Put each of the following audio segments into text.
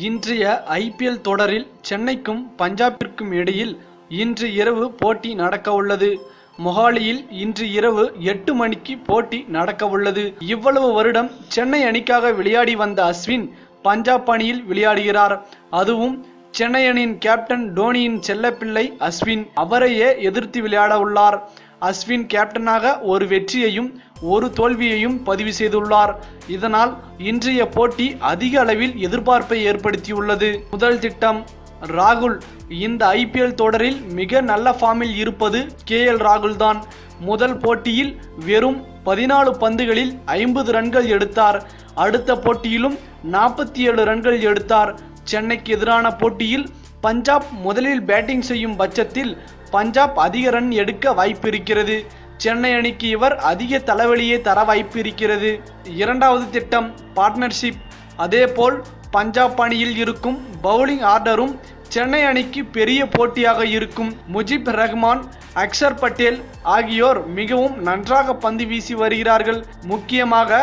இன்றைய ஐபிஎல் தொடரில் சென்னைக்கும் பஞ்சாபிற்கும் இடையில் இன்று இரவு போட்டி நடக்க உள்ளது மொஹாலியில் இன்று இரவு எட்டு மணிக்கு போட்டி நடக்க உள்ளது இவ்வளவு வருடம் சென்னை அணிக்காக விளையாடி வந்த அஸ்வின் பஞ்சாப் அணியில் விளையாடுகிறார். அதுவும் சென்னை அணியின் கேப்டன் டோனியின் செல்லப்பிள்ளை அஸ்வின். அவரையே எதிர்த்து விளையாட உள்ளார். அஸ்வின் கேப்டனாக ஒரு வெற்றியையும் ஒரு தோல்வியையும் பதிவு செய்துள்ளார். இதனால் இன்றைய போட்டி அதிக அளவில் எதிர்பார்ப்பை ஏற்படுத்தியுள்ளது. முதல் திட்டம் ராகுல். இந்த ஐபிஎல் தொடரில் மிக நல்ல ஃபார்மில் இருப்பது கே எல் ராகுல் தான். முதல் போட்டியில் வெறும் பதினாலு பந்துகளில் ஐம்பது ரன்கள் எடுத்தார். அடுத்த போட்டியிலும் நாற்பத்தி ஏழு ரன்கள் எடுத்தார். சென்னைக்கு எதிரான போட்டியில் பஞ்சாப் முதலில் பேட்டிங் செய்யும் பட்சத்தில் பஞ்சாப் அதிக ரன் எடுக்க வாய்ப்பு இருக்கிறது சென்னை அணிக்கு இவர் அதிக தலைவலியை தர வாய்ப்பு இருக்கிறது இரண்டாவது திட்டம் பார்ட்னர்ஷிப் அதேபோல் பஞ்சாப் அணியில் இருக்கும் பவுலிங் ஆர்டரும் சென்னை அணிக்கு பெரிய போட்டியாக இருக்கும். முஜிப் ரஹ்மான் அக்ஷர் பட்டேல் ஆகியோர் மிகவும் நன்றாக பந்து வீசி வருகிறார்கள். முக்கியமாக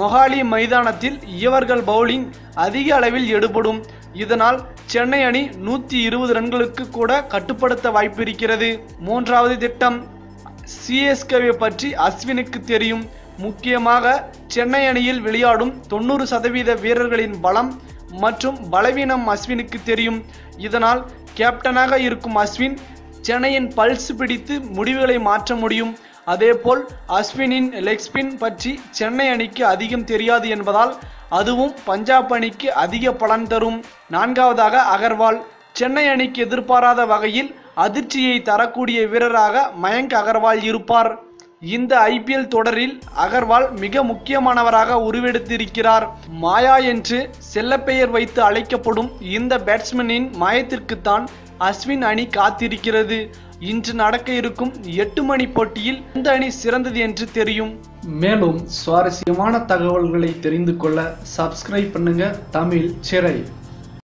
மொஹாலி மைதானத்தில் இவர்கள் பவுலிங் அதிக அளவில் எடுபடும். இதனால் சென்னை அணி நூற்றி இருபது ரன்களுக்கு கூட கட்டுப்படுத்த வாய்ப்பு இருக்கிறது மூன்றாவது திட்டம் சிஎஸ்கேவை பற்றி அஸ்வினுக்கு தெரியும். முக்கியமாக சென்னை அணியில் விளையாடும் தொண்ணூறு சதவீத வீரர்களின் பலம் மற்றும் பலவீனம் அஸ்வினுக்கு தெரியும். இதனால் கேப்டனாக இருக்கும் அஸ்வின் சென்னையின் பல்ஸ் பிடித்து முடிவுகளை மாற்ற முடியும். அதேபோல் அஸ்வினின் லெக் ஸ்பின் பற்றி சென்னை அணிக்கு அதிகம் தெரியாது என்பதால் அதுவும் பஞ்சாப் அணிக்கு அதிக பலன் தரும். நான்காவதாக அகர்வால் சென்னை அணிக்கு எதிர்பாராத வகையில் அதிர்ச்சியை தரக்கூடிய வீரராக மயங்க் அகர்வால் இருப்பார். இந்த ஐபிஎல் தொடரில் அகர்வால் மிக முக்கியமானவராக உருவெடுத்திருக்கிறார். மாயா என்று செல்லப்பெயர் வைத்து அழைக்கப்படும் இந்த பேட்ஸ்மேனின் மாயத்திற்குத்தான் அஸ்வின் அணி காத்திருக்கிறது. இன்று நடக்க இருக்கும் எட்டு மணி போட்டியில் இந்த அணி சிறந்தது என்று தெரியும். மேலும் சுவாரஸ்யமான தகவல்களை தெரிந்து கொள்ள சப்ஸ்கிரைப் பண்ணுங்க தமிழ் சிறை.